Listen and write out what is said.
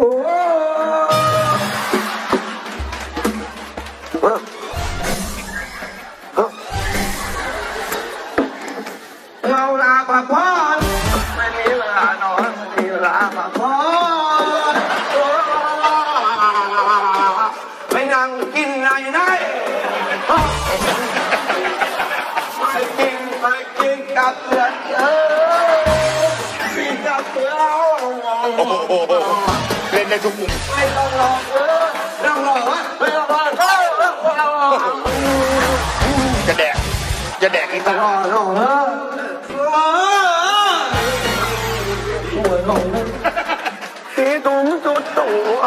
โอ้เราลาพักผ่อนไม่มีเวลานอนไม่มีเวลาพักผ่อนไปนั่งกินไหนไหนไปกินไปกินกับเพื่อนเออกินกับเพื่อน เล่นได้ทุกมุมไม่ต้องรอเออต้องรอไม่ต้องรอเออเออเออจะแดกจะแดกอีกตั้งรอรอเออเออโอ้ยรอที่ตุ้มจุดตัว